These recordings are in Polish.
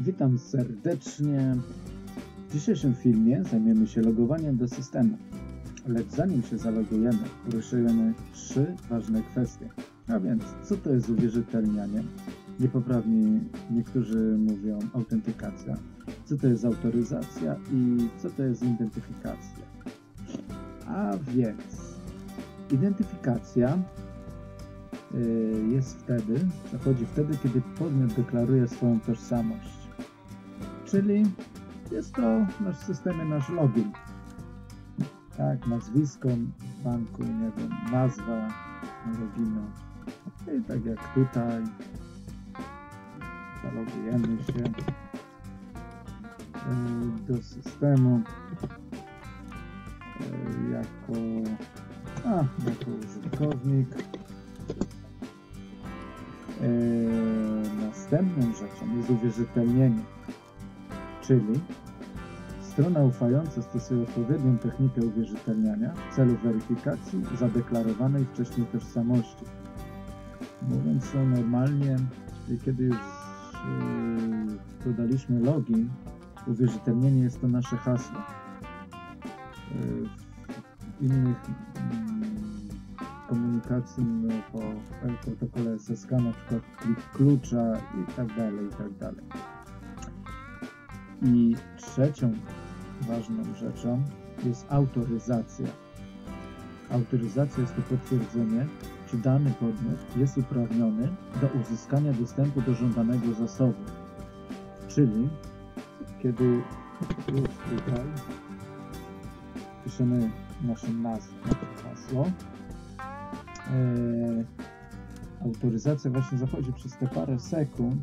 Witam serdecznie. W dzisiejszym filmie zajmiemy się logowaniem do systemu. Lecz zanim się zalogujemy, poruszujemy trzy ważne kwestie. A więc, co to jest uwierzytelnianie? Niepoprawni niektórzy mówią autentykacja. Co to jest autoryzacja i co to jest identyfikacja? A więc, identyfikacja y, jest wtedy, zachodzi wtedy, kiedy podmiot deklaruje swoją tożsamość. Czyli jest to nasz systemie nasz login. Tak, nazwisko banku, nie wiem, nazwa loginu. I tak jak tutaj zalogujemy się y, do systemu y, jako, a, jako użytkownik. Y, Następną rzeczą jest uwierzytelnienie, czyli strona ufająca stosuje odpowiednią technikę uwierzytelniania w celu weryfikacji zadeklarowanej wcześniej tożsamości. Mówiąc to normalnie, kiedy już yy, dodaliśmy login, uwierzytelnienie jest to nasze hasło. Yy, w innych mm, komunikacji no, po protokole SSK, na przykład plik klucza i tak dalej, i tak dalej. I trzecią ważną rzeczą jest autoryzacja. Autoryzacja jest to potwierdzenie, czy dany podmiot jest uprawniony do uzyskania dostępu do żądanego zasobu. Czyli kiedy już tutaj piszemy naszą nazwę, hasło, e, autoryzacja właśnie zachodzi przez te parę sekund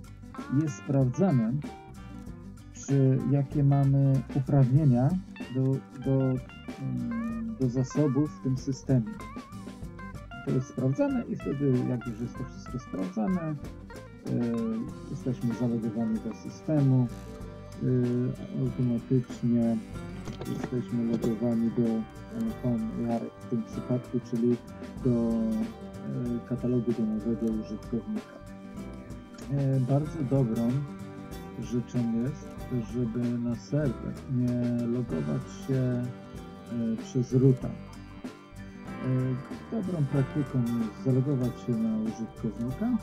i jest sprawdzane, czy jakie mamy uprawnienia do, do, mm, do zasobów w tym systemie. To jest sprawdzane i wtedy, jak już jest to wszystko sprawdzane, e, jesteśmy zalogowani do systemu, e, automatycznie jesteśmy logowani do e, w tym przypadku, czyli do katalogu domowego użytkownika. Bardzo dobrą rzeczą jest, żeby na serwer nie logować się e, przez ruta. E, dobrą praktyką jest zalogować się na użytkownika,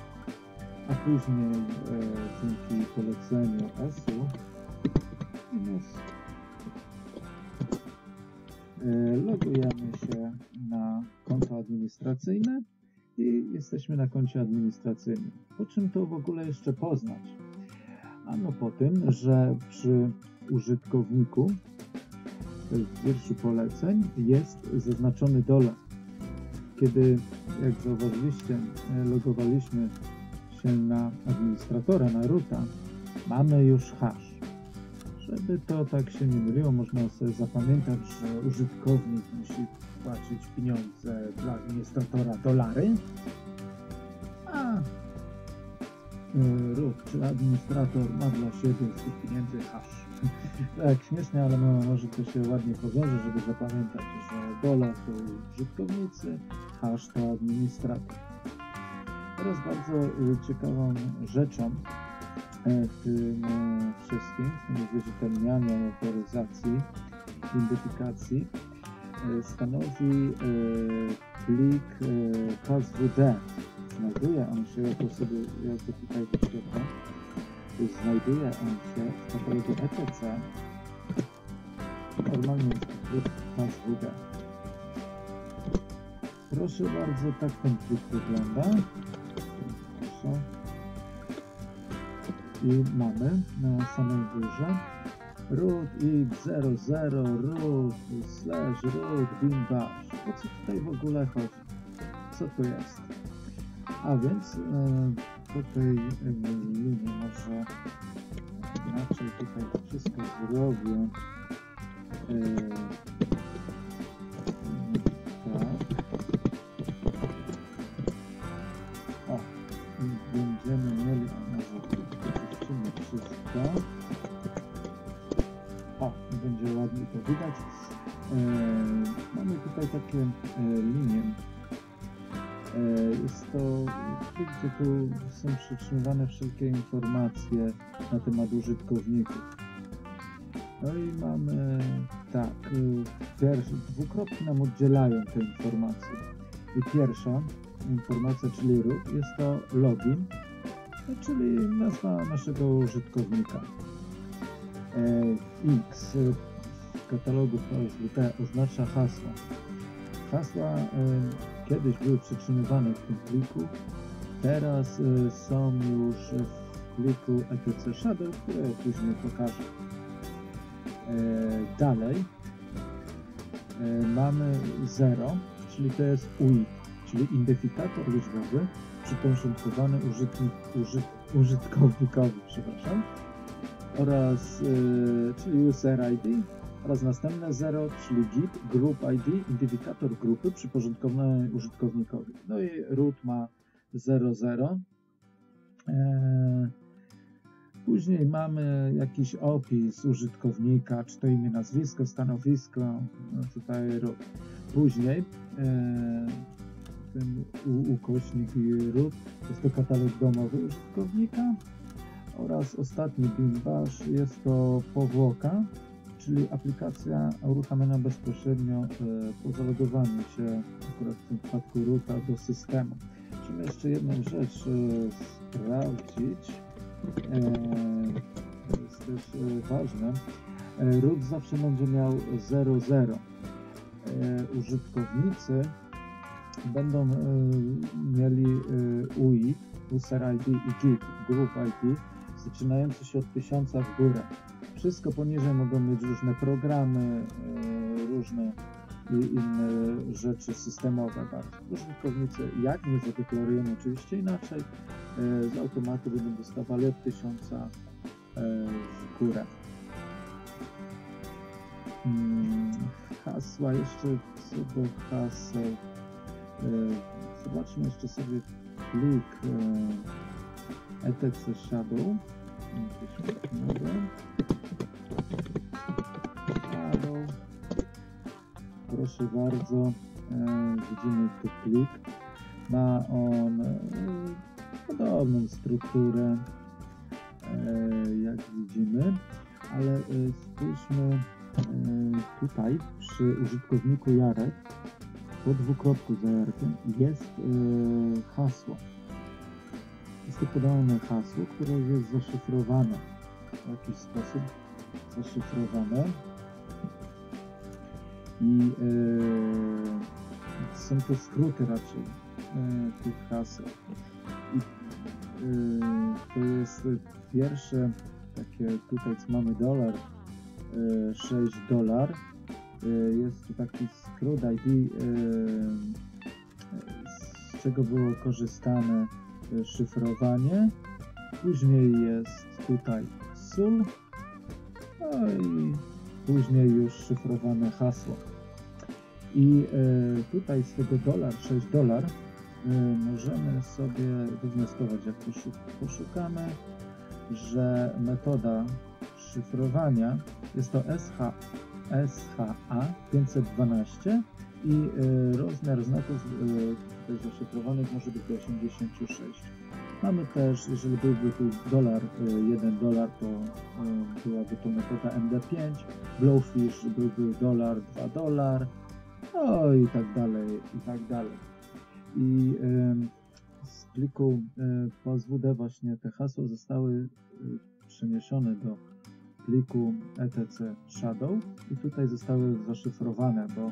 a później e, dzięki poleceniu ASU logujemy się na konto administracyjne i jesteśmy na koncie administracyjnym. Po czym to w ogóle jeszcze poznać? Ano po tym, że przy użytkowniku w wierszu poleceń jest zaznaczony dolar. Kiedy, jak zauważyliście, logowaliśmy się na administratora, na ruta, mamy już hash. Żeby to tak się nie myliło, można sobie zapamiętać, że użytkownik musi płacić pieniądze dla administratora dolary, root czy administrator ma dla siebie z tych pieniędzy hash. tak, śmiesznie, ale może to się ładnie powiąże, żeby zapamiętać, że dolar to użytkownicy, hash to administrator. Teraz bardzo y, ciekawą rzeczą e, w tym e, wszystkim, w tym uwierzytelnianiu, autoryzacji, identyfikacji e, stanowi plik PASWD znajduje on się, jako sobie, ja go tutaj wyświetlę, znajduje on się w katalogu ETC, normalnie jest HWD. Proszę bardzo, tak ten plik wygląda. Proszę. I mamy na samej górze root x00 root slash root bin bash. O co tutaj w ogóle chodzi? Co to jest? A więc e, po tej linii może inaczej tutaj wszystko zrobię. E, tak. O, będziemy mieli, może wyczyścimy wszystko. O, będzie ładnie to widać. E, mamy tutaj takie linie Jest to gdzie tu są przytrzymywane wszelkie informacje na temat użytkowników. No i mamy tak, y, pierwszy, dwukropki nam oddzielają te informacje. I pierwsza informacja, czyli root, jest to login, no, czyli nazwa naszego użytkownika. E, X w katalogu PSWT oznacza hasło. Hasła kiedyś były przytrzymywane w tym pliku, teraz y, są już w pliku etc shadow, które później pokażę. E, Dalej. E, mamy 0, czyli to jest UI, czyli identyfikator liczbowy przyporządkowany użytknik, użyt, użytkownikowi, przepraszam, oraz e, czyli user ID oraz następne 0, czyli git, group ID, identyfikator grupy przyporządkowany użytkownikowi. No i root ma 00. E, Później mamy jakiś opis użytkownika, czy to imię, nazwisko, stanowisko, no tutaj root. Później e, ten ukośnik root jest to katalog domowy użytkownika oraz ostatni bin bash jest to powłoka, czyli aplikacja uruchamiana bezpośrednio e, po zalogowaniu się akurat w tym przypadku roota do systemu. Musimy jeszcze jedną rzecz e, sprawdzić. E, to jest też ważne. Root zawsze będzie miał 00. E, użytkownicy będą mieli UI, user ID i git, group ID, zaczynający się od 1000 w górę. Wszystko poniżej mogą mieć różne programy, e, różne inne rzeczy systemowe bardziej. Użytkownicy, jak nie zadeklarujemy oczywiście inaczej, e, z automatu będą dostawali od 1000 e, w górę. Mm, Hasła jeszcze co do haseł. Zobaczmy jeszcze sobie plik etc shadow. Proszę bardzo, e, widzimy tu plik. Ma on e, podobną strukturę, e, jak widzimy, ale spójrzmy tutaj przy użytkowniku Jarek, po dwukropku za Jarkiem jest hasło. Jest to podane hasło, które jest zaszyfrowane w jakiś sposób zaszyfrowane i e, są to skróty raczej e, tych haseł. I e, to jest pierwsze takie tutaj co mamy dolar, e, 6 dolar. E, jest tu taki skrót ID, e, z czego było korzystane e, szyfrowanie. Później jest tutaj SUL. No i później już szyfrowane hasło. I e, tutaj z tego dolar, 6 dolar, e, możemy sobie wywnioskować, jak poszu- poszukamy, że metoda szyfrowania jest to SH, SHA 512 i e, rozmiar znaków tutaj zaszyfrowanych może być do 86. Mamy też, jeżeli byłby tu dolar, e, 1 dolar, to byłaby to metoda MD5, Blowfish byłby dolar, 2 dolar, no i tak dalej, i tak dalej. I em, z pliku e, POSWD właśnie te hasła zostały e, przeniesione do pliku etc shadow i tutaj zostały zaszyfrowane, bo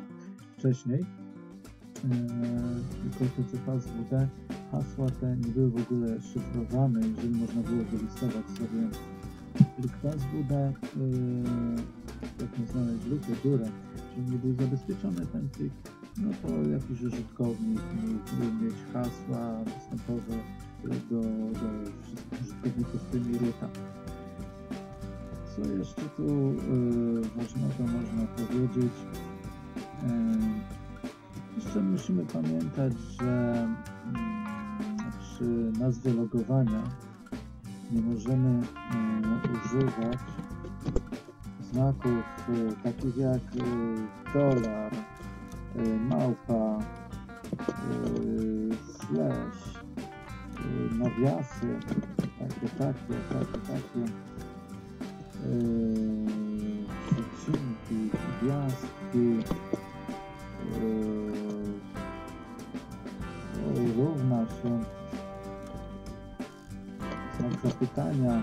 wcześniej e, tylko etc POSWD hasła te nie były w ogóle szyfrowane, jeżeli można było wylistować sobie plik POSWD, yy, jak nie znaleźć lukę, dziurę, nie był zabezpieczony ten plik, no to jakiś użytkownik mógł mieć hasła dostępowe do, do wszystkich użytkowników w ruta. Co jeszcze tu yy, ważnego można powiedzieć? Yy, jeszcze musimy pamiętać, że mm, przy nazwie logowania nie możemy yy, używać znaków y, takich jak y, dolar, y, małpa, y, nawiasy, takie, takie, takie, takie, przecinki, gwiazdki, równa się, znak zapytania,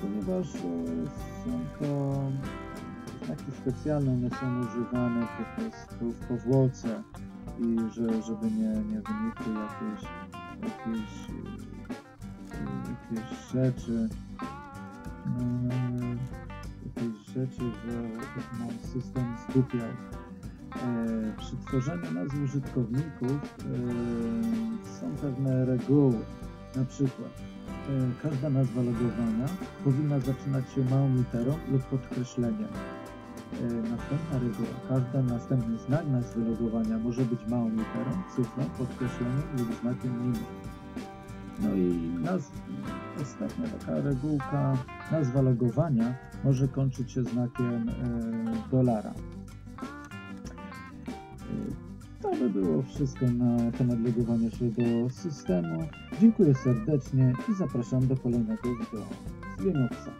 ponieważ yy, są to znaki specjalne, one są używane po prostu w powłoce i że, żeby nie, nie wynikły jakieś, jakieś, yy, jakieś rzeczy, jakieś rzeczy, że nam system zgubiał. E, Przy tworzeniu nazw użytkowników e, są pewne reguły. Na przykład e, każda nazwa logowania powinna zaczynać się małą literą lub podkreśleniem. E, Następna reguła. Każdy następny znak nazwy logowania może być małą literą, cyfrą, podkreśleniem lub znakiem mimo. No i naz... ostatnia taka regułka, nazwa logowania może kończyć się znakiem e, dolara. To by było wszystko na temat logowania się do systemu. Dziękuję serdecznie i zapraszam do kolejnego wideo z Linuxa.